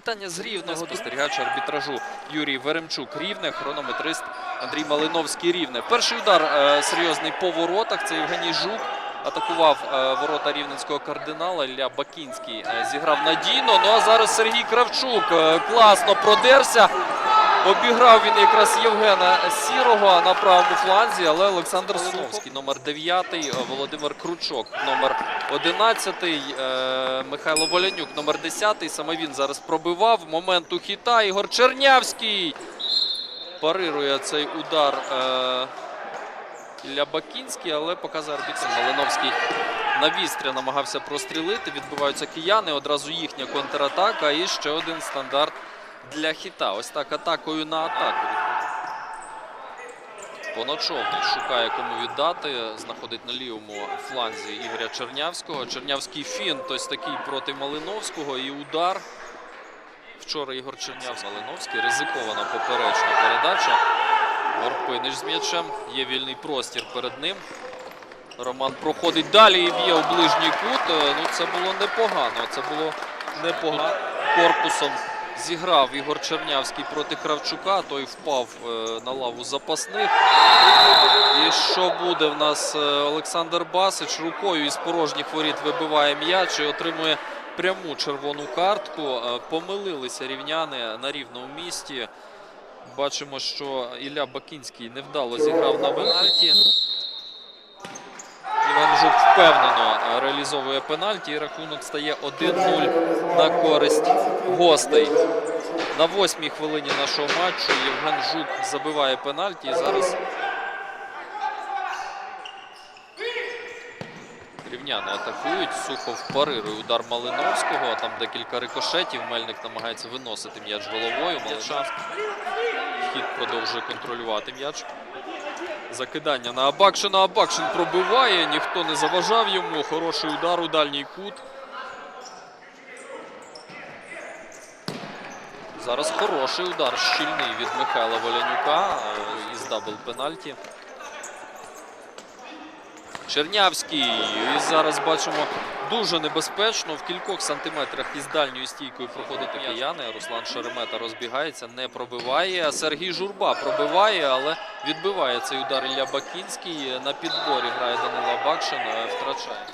Вітання з Рівного. Спостерігач арбітражу Юрій Веремчук Рівне, хронометрист Андрій Малиновський Рівне. Перший удар е, серйозний по воротах. Це Євгеній Жук. Атакував е, ворота рівненського кардинала. Ілля Бакінський е, зіграв надійно. Ну а зараз Сергій Кравчук класно продерся. Обіграв він якраз Євгена Сірого на правому фланзі, але Олександр Соловський, номер 9, Володимир Кручок, номер 11, е, Михайло Волянюк, номер 10. Саме він зараз пробивав. Момент у хіта. Ігор Чернявський парирує цей удар е, Ілля Бакінський, але показує арбітр Малиновський на вістря намагався прострілити. Відбиваються кияни. Одразу їхня контратака і ще один стандарт для хіта. Ось так атакою на атаку. Поночовний шукає кому віддати. Знаходить на лівому фланзі Ігоря Чернявського. Чернявський фінт ось такий проти Малиновського і удар. Вчора Ігор Чернявський Малиновський. Ризикована поперечна передача. Горпинич з м'ячем. Є вільний простір перед ним. Роман проходить далі і б'є у ближній кут. Е, Ну, це було непогано. Це було непогано. Корпусом зіграв Ігор Чернявський проти Кравчука. Той впав е, на лаву запасних. І що буде в нас? Е, Олександр Басич рукою із порожніх воріт вибиває м'яч і отримує пряму червону картку. Е, Помилилися рівняни на рівному місті. Бачимо, що Ілля Бакінський невдало зіграв на пенальті. Іван впевнено е, реалізовує пенальті і рахунок стає 1-0 на користь гостей. На восьмій хвилині нашого матчу Євген Жук забиває пенальті. І зараз рівняни атакують. Сухов парирує удар Малиновського. Там декілька рикошетів. Мельник намагається виносити м'яч головою. Малиновський. Хід продовжує контролювати м'яч. Закидання на Абакшина. Абакшин пробиває, ніхто не заважав йому. Хороший удар у дальній кут. Зараз хороший удар щільний від Михайла Волянюка е, із дабл пенальті. Чернявський. І зараз бачимо дуже небезпечно. В кількох сантиметрах із дальньою стійкою проходить кияни. Руслан Шеремета розбігається, не пробиває. Сергій Журба пробиває, але відбиває цей удар Ілля Бакінський. На підборі грає Данила Бакшин, втрачає.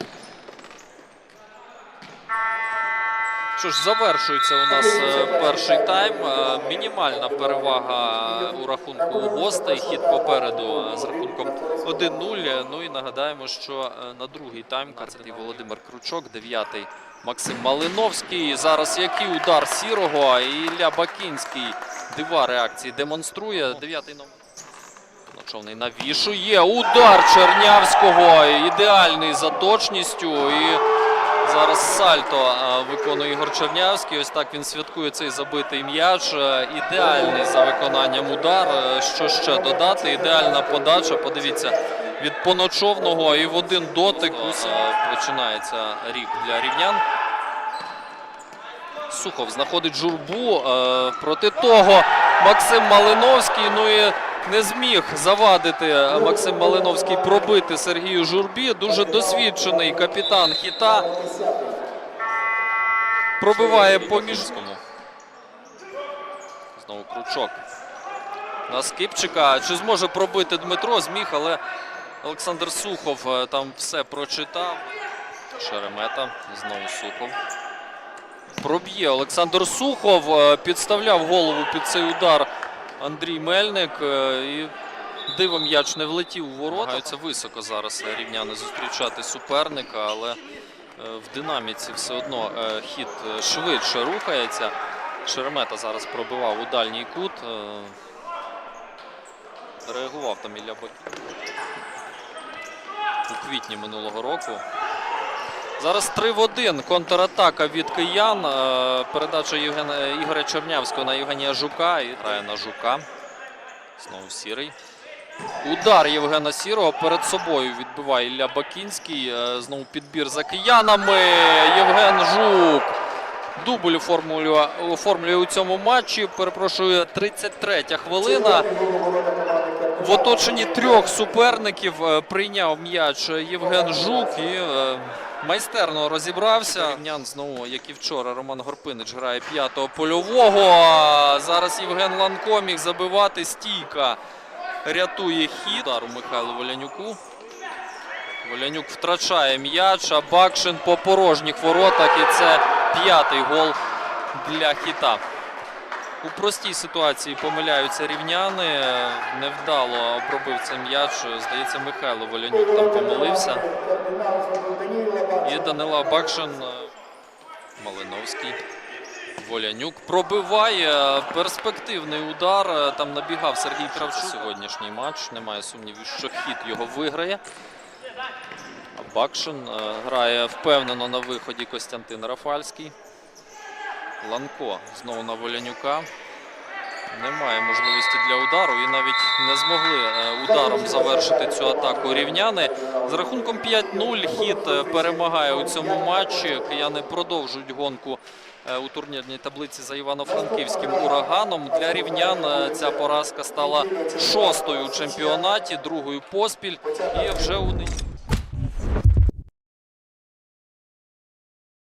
Що ж, завершується у нас е, перший тайм. Е, Мінімальна перевага у рахунку у гостей. Хід попереду е, з рахунком 1-0. Ну і нагадаємо, що на другий тайм 15-й Володимир Кручок, 9-й Максим Малиновський. Зараз який удар сірого і Ілля Бакінський. Дива реакції демонструє. 9-й номер. Ночовний навішує. Удар Чернявського. Ідеальний за точністю. І Зараз сальто виконує Ігор Чернявський. Ось так він святкує цей забитий м'яч. Е, Ідеальний за виконанням удар. Е, Що ще додати? Ідеальна подача. Подивіться від поночовного і в один дотик е, починається рік для рівнян. Сухов знаходить журбу. Проти того Максим Малиновський. Ну і не зміг завадити Максим Малиновський пробити Сергію Журбі. Дуже досвідчений капітан хіта. Пробиває по міжському. Знову кручок. На Скипчика. Чи зможе пробити Дмитро? Зміг, але Олександр Сухов е, там все прочитав. Шеремета. Знову Сухов. Проб'є Олександр Сухов. е, Підставляв голову під цей удар Андрій Мельник. е, І дивом м'яч не влетів у ворота. Намагаються високо зараз рівняни зустрічати суперника, але е, в динаміці все одно е, хід швидше рухається. Шеремета зараз пробивав у дальній кут. Реагував там Ілля Бакін. У квітні минулого року. Зараз 3 в 1. Контратака від киян. Е, Передача Євгена, Ігоря Чернявського на Євгенія Жука. І грає на Жука. Знову сірий. Удар Євгена Сірого перед собою відбиває Ілля Бакінський. Е, Знову підбір за киянами. Євген Жук. Дубль оформлює, оформлює у цьому матчі. Перепрошую, 33 хвилина. В оточенні трьох суперників е, прийняв м'яч Євген Жук і е, майстерно розібрався. Рівнян знову, як і вчора, Роман Горпинич грає п'ятого польового. Зараз Євген Ланко міг забивати стійка. Рятує хід. Удару Михайлу Волянюку. Волянюк втрачає м'яч, а Бакшин по порожніх воротах. І це п'ятий гол для хіта. У простій ситуації помиляються рівняни. Невдало обробив цей м'яч. Здається, Михайло Волянюк там помилився. І Данила Бакшин. е, Малиновський. Волянюк пробиває перспективний удар. Там набігав Сергій Кравчук. Сьогоднішній матч. Немає сумнівів, що хід його виграє. Бакшин е, грає впевнено на виході Костянтин Рафальський. Ланко знову на Волянюка. Немає можливості для удару і навіть не змогли е, ударом завершити цю атаку рівняни. З рахунком 5-0 хід е, перемагає у цьому матчі. Кияни продовжують гонку е, у турнірній таблиці за Івано-Франківським ураганом. Для рівнян ця поразка стала шостою у чемпіонаті, другою поспіль. І вже у нині.